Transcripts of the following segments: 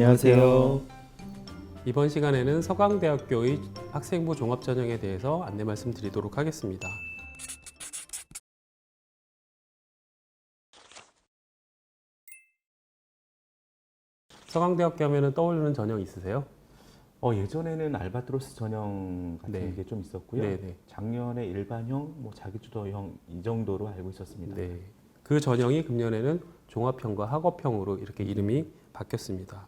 안녕하세요. 이번 시간에는 서강대학교의 학생부 종합전형에 대해서 안내 말씀드리도록 하겠습니다. 서강대학교 하면 떠오르는 전형 있으세요? 어, 예전에는 알바트로스 전형 같은 네. 게 좀 있었고요. 네네. 작년에 일반형, 뭐 자기주도형 이 정도로 알고 있었습니다. 네. 그 전형이 금년에는 종합형과 학업형으로 이렇게 이름이 바뀌었습니다.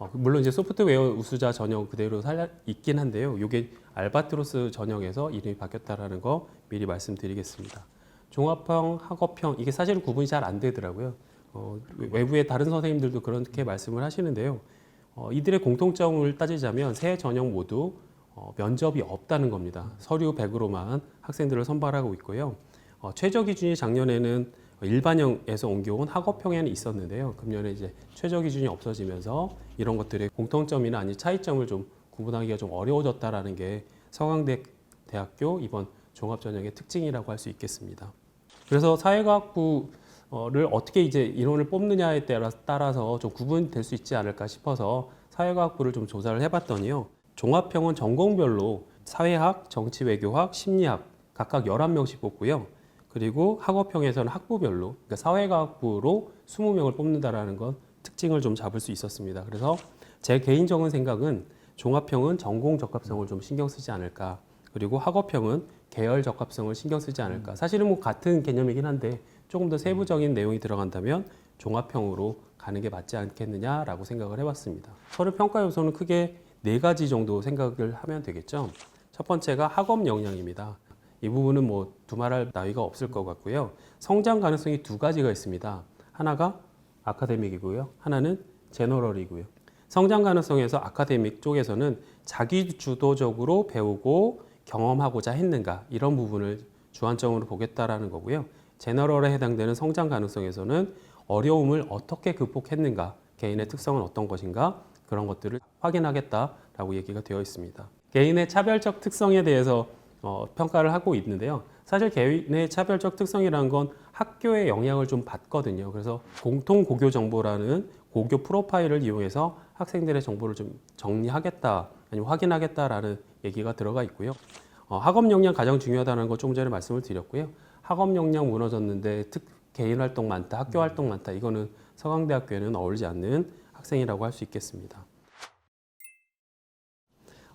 어, 물론 이제 소프트웨어 우수자 전형 그대로 살아 있긴 한데요. 이게 알바트로스 전형에서 이름이 바뀌었다라는 거 미리 말씀드리겠습니다. 종합형, 학업형 이게 사실은 구분이 잘 안 되더라고요. 어, 외부의 다른 선생님들도 그렇게 말씀을 하시는데요. 어, 이들의 공통점을 따지자면 세 전형 모두 어, 면접이 없다는 겁니다. 서류 100으로만 학생들을 선발하고 있고요. 어, 최저 기준이 작년에는 일반형에서 옮겨온 학업형에는 있었는데요. 금년에 이제 최저 기준이 없어지면서 이런 것들의 공통점이나 아니 차이점을 좀 구분하기가 좀 어려워졌다라는 게 서강대 대학교 이번 종합전형의 특징이라고 할 수 있겠습니다. 그래서 사회과학부를 어떻게 이제 인원을 뽑느냐에 따라- 따라서 좀 구분될 수 있지 않을까 싶어서 사회과학부를 좀 조사를 해봤더니요. 종합형은 전공별로 사회학, 정치외교학, 심리학 각각 11명씩 뽑고요. 그리고 학업형에서는 학부별로 그러니까 사회과학부로 20명을 뽑는다라는 건 특징을 좀 잡을 수 있었습니다. 그래서 제 개인적인 생각은 종합형은 전공 적합성을 좀 신경 쓰지 않을까. 그리고 학업형은 계열 적합성을 신경 쓰지 않을까. 사실은 뭐 같은 개념이긴 한데 조금 더 세부적인 내용이 들어간다면 종합형으로 가는 게 맞지 않겠느냐라고 생각을 해봤습니다. 서류 평가 요소는 크게 네 가지 정도 생각을 하면 되겠죠. 첫 번째가 학업 역량입니다. 이 부분은 뭐 두말할 나위가 없을 것 같고요. 성장 가능성이 두 가지가 있습니다. 하나가 아카데믹이고요. 하나는 제너럴이고요. 성장 가능성에서 아카데믹 쪽에서는 자기 주도적으로 배우고 경험하고자 했는가 이런 부분을 주안점으로 보겠다라는 거고요. 제너럴에 해당되는 성장 가능성에서는 어려움을 어떻게 극복했는가, 개인의 특성은 어떤 것인가 그런 것들을 확인하겠다라고 얘기가 되어 있습니다. 개인의 차별적 특성에 대해서 어, 평가를 하고 있는데요. 사실 개인의 차별적 특성이라는 건 학교의 영향을 좀 받거든요. 그래서 공통 고교 정보라는 고교 프로파일을 이용해서 학생들의 정보를 좀 정리하겠다, 아니면 확인하겠다라는 얘기가 들어가 있고요. 어, 학업 역량 가장 중요하다는 거 조금 전에 말씀을 드렸고요. 학업 역량 무너졌는데 특 개인 활동 많다, 학교 활동 많다. 이거는 서강대학교에는 어울리지 않는 학생이라고 할 수 있겠습니다.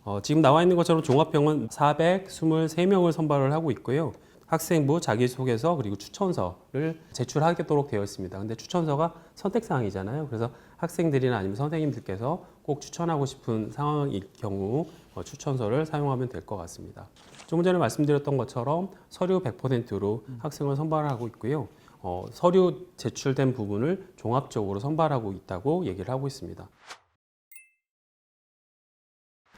어, 지금 나와 있는 것처럼 종합형은 423명을 선발을 하고 있고요. 학생부 자기소개서 그리고 추천서를 제출하도록 되어 있습니다. 근데 추천서가 선택사항이잖아요. 그래서 학생들이나 아니면 선생님들께서 꼭 추천하고 싶은 상황일 경우 어, 추천서를 사용하면 될 것 같습니다. 조금 전에 말씀드렸던 것처럼 서류 100%로 학생을 선발하고 있고요. 어, 서류 제출된 부분을 종합적으로 선발하고 있다고 얘기를 하고 있습니다.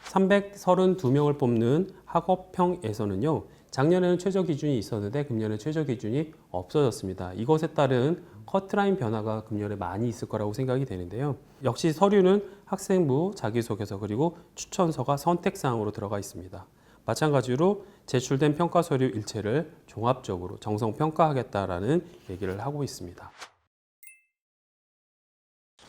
332명을 뽑는 학업형에서는요. 작년에는 최저 기준이 있었는데 금년에 최저 기준이 없어졌습니다. 이것에 따른 커트라인 변화가 금년에 많이 있을 거라고 생각이 되는데요. 역시 서류는 학생부, 자기소개서 그리고 추천서가 선택사항으로 들어가 있습니다. 마찬가지로 제출된 평가 서류 일체를 종합적으로 정성 평가하겠다라는 얘기를 하고 있습니다.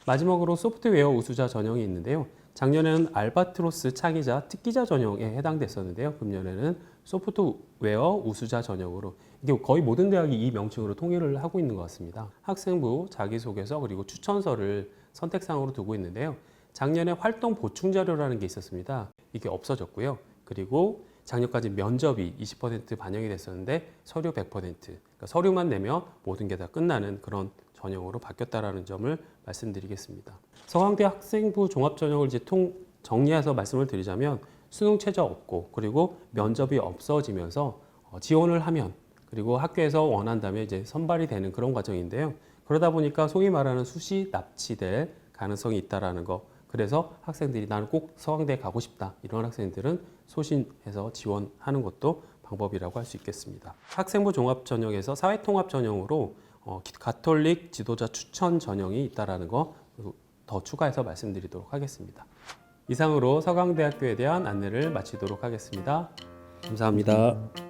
마지막으로 소프트웨어 우수자 전형이 있는데요. 작년에는 알바트로스 창의자 특기자 전형에 해당됐었는데요. 금년에는 소프트웨어 우수자 전형으로 이게 거의 모든 대학이 이 명칭으로 통일을 하고 있는 것 같습니다. 학생부 자기소개서 그리고 추천서를 선택사항으로 두고 있는데요. 작년에 활동 보충 자료라는 게 있었습니다. 이게 없어졌고요. 그리고 작년까지 면접이 20% 반영이 됐었는데 서류 100%, 그러니까 서류만 내면 모든 게 다 끝나는 그런 전형으로 바뀌었다라는 점을 말씀드리겠습니다. 서강대 학생부 종합 전형을 이제 통 정리해서 말씀을 드리자면 수능 최저 없고 그리고 면접이 없어지면서 어, 지원을 하면 그리고 학교에서 원한다면 이제 선발이 되는 그런 과정인데요. 그러다 보니까 소위 말하는 수시 납치될 가능성이 있다라는 거. 그래서 학생들이 나는 꼭 서강대에 가고 싶다. 이런 학생들은 소신해서 지원하는 것도 방법이라고 할 수 있겠습니다. 학생부 종합 전형에서 사회통합 전형으로 어, 가톨릭 지도자 추천 전형이 있다라는 거 더 추가해서 말씀드리도록 하겠습니다. 이상으로 서강대학교에 대한 안내를 마치도록 하겠습니다. 감사합니다.